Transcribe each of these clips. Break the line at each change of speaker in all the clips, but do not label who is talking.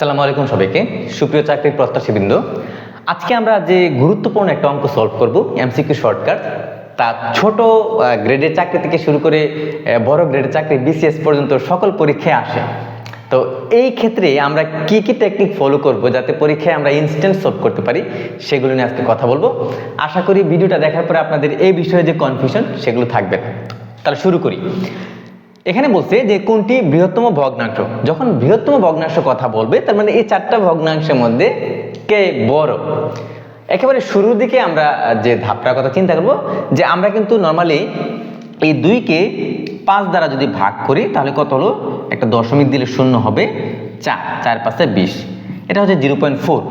আসসালামু আলাইকুম সবাইকে। সুপ্রিয় চাকরির প্রত্যাশীবৃন্দ, আজকে আমরা যে গুরুত্বপূর্ণ একটা অঙ্ক সলভ করব এমসিকিউ শর্টকাট তা ছোট গ্রেডের চাকরি থেকে শুরু করে বড় গ্রেডের চাকরি বিসিএস পর্যন্ত সকল পরীক্ষায় আসে। তো এই ক্ষেত্রে আমরা কি কি টেকনিক ফলো করব যাতে পরীক্ষায় আমরা ইনস্ট্যান্ট সলভ করতে পারি, সেগুলো নিয়ে আজকে কথা বলব। আশা করি ভিডিওটা দেখার পরে আপনাদের এই বিষয়ে যে কনফিউশন সেগুলো থাকবে তাহলে শুরু করি। এখানে বলছে যে কোনটি বৃহত্তম ভগ্নাংশ? যখন বৃহত্তম ভগ্নাংশ কথা বলবে, তার মানে এই চারটা ভগ্নাংশের মধ্যে কে বড়? একেবারে শুরুর দিকে আমরা যে ধাপটার কথা চিন্তা করব, যে আমরা কিন্তু নর্মালি এই দুইকে পাঁচ দ্বারা যদি ভাগ করি, তাহলে কত হলো? একটা দশমিক দিলে শূন্য হবে চার চার পাঁচে বিশ। এটা হচ্ছে জিরো পয়েন্ট ফোর।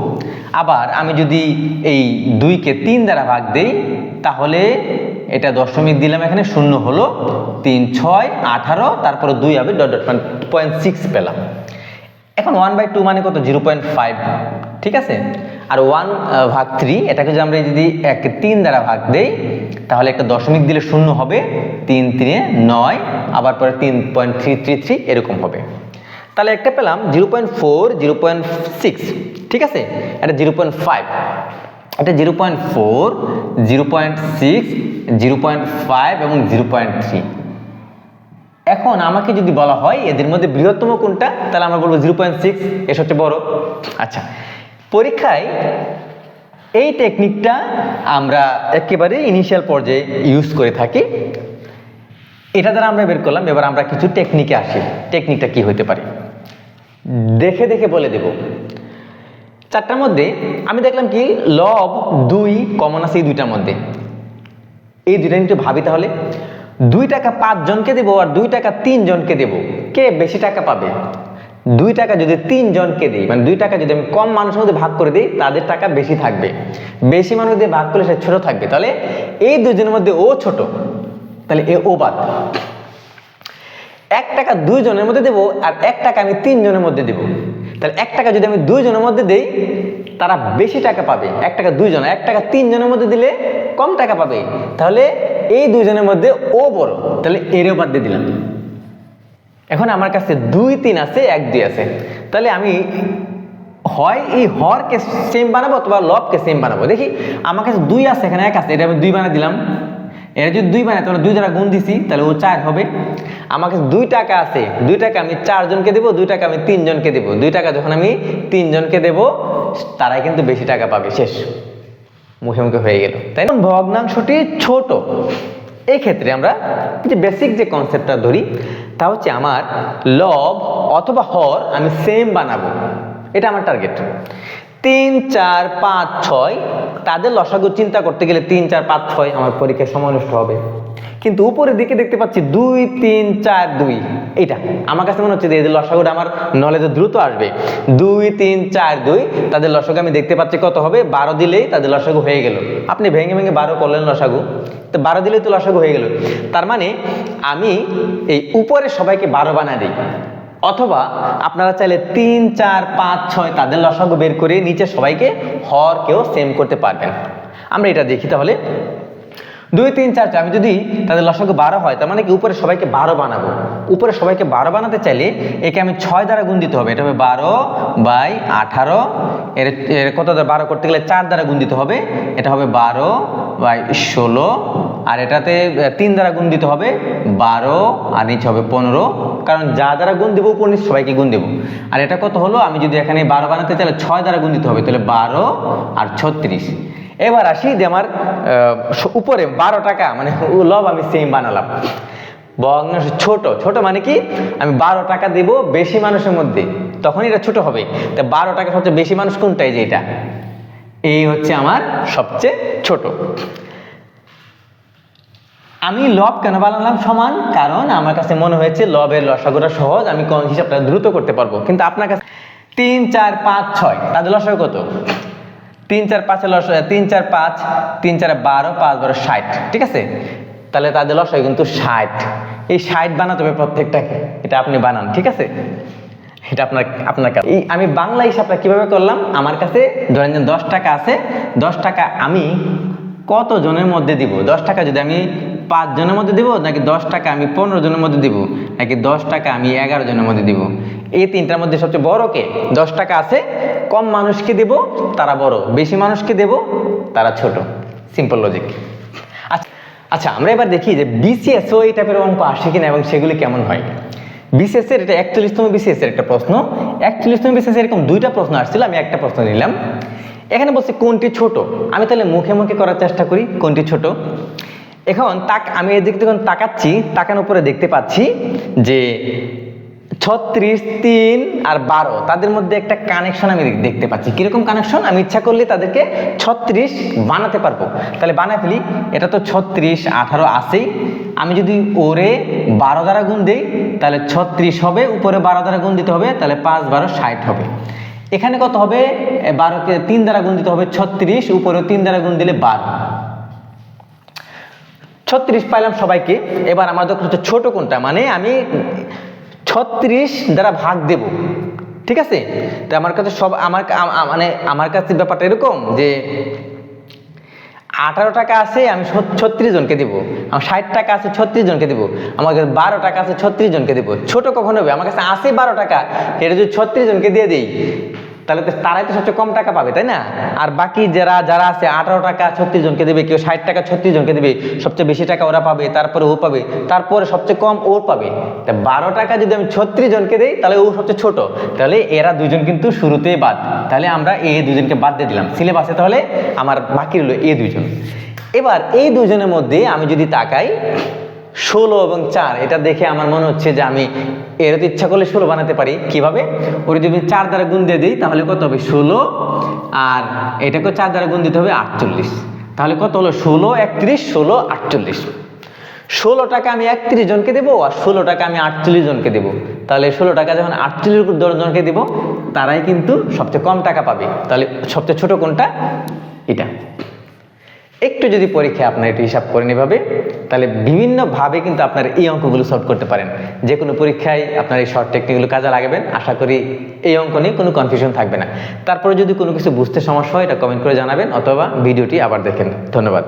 আবার আমি যদি এই দুইকে তিন দ্বারা ভাগ দেই, তাহলে এটা দশমিক দিলাম এখানে, শূন্য হলো তিন, ছয়, আঠারো, তারপরে দুই হবে ডট পয়েন্ট সিক্স পেলাম। এখন ওয়ান বাই টু মানে কত? জিরো পয়েন্ট ফাইভ ঠিক আছে? আর ওয়ান ভাগ থ্রি এটাকে যদি আমরা যদি এক, তিন দ্বারা ভাগ দেই, তাহলে একটা দশমিক দিলে শূন্য হবে, তিন, তিনে নয়, আবার পরে তিন পয়েন্ট থ্রি থ্রি থ্রি এরকম হবে। তাহলে একটা পেলাম zero point four zero point six ঠিক আছে? এটা জিরো পয়েন্ট ফাইভ এটা zero point four zero point six zero point five এবং জিরো পয়েন্ট থ্রি। এখন আমাকে যদি বলা হয় এদের মধ্যে বৃহত্তম কোনটা, তাহলে আমরা বলব জিরো পয়েন্ট সিক্স, এর সবচেয়ে বড়। আচ্ছা পরীক্ষায় এই টেকনিকটা আমরা একেবারে ইনিশিয়াল পর্যায়ে ইউজ করে থাকি। এটা দ্বারা আমরা বের করলাম, এবার আমরা কিছু টেকনিকে আসি। টেকনিকটা কি হতে পারে? দেখে দেখে বলে দেব। চারটার মধ্যে আমি দেখলাম কি লব দুই কমন আছে এই দুইটার মধ্যে। এই দুইটা একটু ভাবি তাহলে। দুই টাকা পাঁচ জনকে দেবো আর দুই টাকা তিন জনকে দেবো। কে বেশি টাকা পাবে? দুই টাকা যদি তিন জনকে দিই মানে দুই টাকা যদি আমি কম মানুষের মধ্যে ভাগ করে দিই, তাদের টাকা বেশি থাকবে। বেশি মানুষ দিয়ে ভাগ করলে সে ছোট থাকবে। তাহলে এই দুজনের মধ্যে ও ছোট, তাহলে এ ও বাদ। এক টাকা দুই জনের মধ্যে দেবো আর এক টাকা আমি তিন জনের মধ্যে দেবো। তাহলে এক টাকা যদি আমি দুই জনের মধ্যে দেই, তারা বেশি টাকা পাবে। এক টাকা দুইজন, এক টাকা তিন জনের মধ্যে দিলে কম টাকা পাবে, তাহলে এই দুইজনের মধ্যে ও বড়। তাহলে এরও বাদ দিয়ে দিলাম। এখন আমার কাছে দুই, তিন আছে, এক, দুই আছে। তাহলে আমি হয় এই হরকে সেম বানাবো অথবা লবকে সেম বানাবো। দেখি, আমার কাছে দুই আছে, এখানে এক আছে, এটা আমি দুই বানা দিলাম। এটা যদি দুই বানাই তাহলে দুই দ্বারা গুণ দিছি, তাহলে ও চার হবে। আমার কাছে দুই টাকা আছে, দুই টাকা আমি চারজনকে দেবো, দুই টাকা আমি তিনজনকে দেবো। দুই টাকা যখন আমি তিনজনকে দেবো, তারাই কিন্তু বেশি টাকা পাবে, শেষ। মুখে মুখে হয়ে গেল। তাই না? ভগ্নাংশটি ছোট। এই ক্ষেত্রে আমরা যে বেসিক যে কনসেপ্টটা ধরি, তা হচ্ছে আমার লব অথবা হর আমি সেম বানাবো। এটা আমার টার্গেট তিন, চার, পাঁচ, ছয় তাদের লসাগু চিন্তা করতে গেলে তিন, চার, পাঁচ, ছয় আমার পরীক্ষায় সময় নষ্ট হবে। কিন্তু উপরের দিকে দেখতে পাচ্ছি দুই, তিন, চার, দুই। এটা আমার কাছে মনে হচ্ছে যে এদের লসাগুটা আমার নলেজে দ্রুত আসবে। দুই, তিন, চার, দুই, তাদের লসাগু আমি দেখতে পাচ্ছি কত হবে? বারো দিলেই তাদের লসাগু হয়ে গেল। আপনি ভেঙে ভেঙে বারো করলেন লসাগু। তো বারো দিলেই তো লসাগু হয়ে গেল। তার মানে আমি এই উপরে সবাইকে বারো বানায় দিই। অথবা আপনারা চাইলে তিন, চার, পাঁচ, ছয় তাদের লসাগু বের করে নিচে সবাইকে হরকেও সেম করতে পারবেন। আমরা এটা দেখি তাহলে। দুই, তিন, চার চার, আমি যদি তাদের লসাগু বারো হয়, তার মানে কি উপরে সবাইকে বারো বানাবো। উপরে সবাইকে বারো বানাতে চাইলে একে আমি ছয় দ্বারা গুণ দিতে হবে। এটা হবে বারো বাই আঠারো। এর এর কত দ্বারা বারো করতে গেলে চার দ্বারা গুণ দিতে হবে? এটা হবে বারো বাই ষোলো। আর এটাতে তিন দ্বারা গুণ দিতে হবে বারো, আর নিচে হবে পনেরো। কারণ যা দ্বারা গুণ দেবো উপর নিচে সবাইকে গুণ দেবো। আর এটা কত হলো? আমি যদি এখানে বারো বানাতে চাইলে ছয় দ্বারা গুণ দিতে হবে। তাহলে বারো আর ছত্রিশ। এবার আসি যে আমার উপরে বারো টাকা মানে লব আমি সেম বানালাম। ভগ্নাংশ ছোট। ছোট মানে কি? আমি বারো টাকা দেব বেশি মানুষের মধ্যে। তখন এটা ছোট হবে। তা বারো টাকা সবচেয়ে বেশি মানুষ কোনটাই যে এটা? এই হচ্ছে আমার সবচেয়ে ছোট। আমি লব কেন বানালাম সমান? কারণ আমার কাছে মনে হয়েছে লবের লসাগুটা সহজ, আমি কোন হিসাবটা দ্রুত করতে পারব। কিন্তু আপনার কাছে তিন, চার, পাঁচ, ছয়, তাদের লসাগু কত? তিন, চার পাঁচের লস তিন, চার, পাঁচ, তিন, চার বারো, পাঁচ, বারো, ষাট, ঠিক আছে? তাহলে তাদের লসাগু কিন্তু ষাট। এই ষাট বানাতে হবে প্রত্যেকটাকে, এটা আপনি বানান, ঠিক আছে? এটা আপনার আপনার কাছে। এই আমি বাংলা হিসাবটা কীভাবে করলাম? আমার কাছে ধরেন যে দশ টাকা আছে, দশ টাকা আমি কত জনের মধ্যে দিব? দশ টাকা যদি আমি পাঁচ জনের মধ্যে দিব, নাকি দশ টাকা আমি পনেরো জনের মধ্যে দিব, নাকি দশ টাকা আমি এগারো জনের মধ্যে দিব? এই তিনটার মধ্যে সবচেয়ে বড় কে? দশ টাকা আছে, কম মানুষকে দেব, তারা বড়। বেশি মানুষকে দেব, তারা ছোট। সিম্পল লজিক আচ্ছা আচ্ছা আমরা এবার দেখি যে বিসিএসও এই টাইপের অঙ্ক আসে কিনা এবং সেগুলি কেমন হয়। বিসিএস এর এটা একচল্লিশতম বিশেষের একটা প্রশ্ন। একচল্লিশতম বিসিএস এরকম দুইটা প্রশ্ন আসছিল, আমি একটা প্রশ্ন নিলাম। এখানে বলছে, কোনটি ছোট? আমি তাহলে মুখে মুখে করার চেষ্টা করি, কোনটি ছোট? এখন তাক আমি এদিক যখন তাকাচ্ছি, তাকানোর উপরে দেখতে পাচ্ছি যে ছত্রিশ, তিন আর বারো। তাদের মধ্যে একটা কানেকশন আমি দেখতে পাচ্ছি। কীরকম কানেকশন আমি ইচ্ছা করলে তাদেরকে ছত্রিশ বানাতে পারব। তাহলে বানায় ফেলি। এটা তো ছত্রিশ, আঠারো আছেই। আমি যদি ওরে বারো দ্বারা গুণ দিই, তাহলে ছত্রিশ হবে। উপরে বারো দ্বারা গুণ দিতে হবে, তাহলে পাঁচ, বারো, ষাট হবে। এখানে কত হবে? বারোকে তিন দ্বারা গুণ দিতে হবে ছত্রিশ উপরে তিন দ্বারা গুণ দিলে বারো। ছত্রিশ পাইলাম সবাইকে। এবার আমার দরকার হচ্ছে ছোট কোনটা? মানে আমি ছত্রিশ দ্বারা ভাগ দেব। ঠিক আছে? তো আমার কাছে সব, আমার মানে আমার কাছে ব্যাপারটা এরকম যে আঠারো টাকা আছে, আমি ছত্রিশ জনকে দিব। আমার ষাট টাকা আছে, ছত্রিশ জনকে দিব। আমার কাছে বারো টাকা আছে, ছত্রিশ জনকে দিব। ছোট কখন হবে? আমার কাছে আছে বারো টাকা। এটা যদি ছত্রিশ জনকে দিয়ে দিই তাহলে তারাই তো সবচেয়ে কম টাকা পাবে, তাই না? আর বাকি যারা যারা আছে, আঠারো টাকা ছত্রিশ জনকে দেবে, কেউ ষাট টাকা ছত্রিশ জনকে দেবে, সবচেয়ে বেশি টাকা ওরা পাবে, তারপরে ও পাবে, তারপরে সবচেয়ে কম ও পাবে। তা বারো টাকা যদি আমি ছত্রিশ জনকে দিই, তাহলে ও সবচেয়ে ছোট। তাহলে এরা দুজন কিন্তু শুরুতেই বাদ। তাহলে আমরা এই দুজনকে বাদ দিয়ে দিলাম। সিলেবাসে তাহলে আমার বাকি রইল এই দুজন এবার এই দুজনের মধ্যে আমি যদি তাকাই ষোলো এবং চার, এটা দেখে আমার মনে হচ্ছে যে আমি এর ইচ্ছা করলে ষোলো বানাতে পারি। কীভাবে? ওর যদি চার দ্বারা গুণ দিয়ে দিই, তাহলে কত হবে? ষোলো। আর এটাকে চার দ্বারা গুণ দিতে হবে আটচল্লিশ। তাহলে কত হলো? ষোলো, একত্রিশ, ষোলো, আটচল্লিশ। ষোলো টাকা আমি একত্রিশ জনকে দেবো, আর ষোলো টাকা আমি আটচল্লিশ জনকে দেবো। তাহলে ষোলো টাকা যখন আটচল্লিশ দশ জনকে দেবো, তারাই কিন্তু সবচেয়ে কম টাকা পাবে। তাহলে সবচেয়ে ছোট কোনটা? এটা। একটু যদি পরীক্ষায় আপনার একটু হিসাব করেন এভাবে তাহলে বিভিন্নভাবে কিন্তু আপনার এই অঙ্কগুলো সলভ করতে পারেন। যে কোনো পরীক্ষায় আপনার এই শর্ট টেকনিকগুলো কাজে লাগাবেন, আশা করি এই অঙ্ক নিয়ে কোনো কনফিউশন থাকবে না। তারপরে যদি কোনো কিছু বুঝতে সমস্যা হয়, এটা কমেন্ট করে জানাবেন, অথবা ভিডিওটি আবার দেখেন। ধন্যবাদ।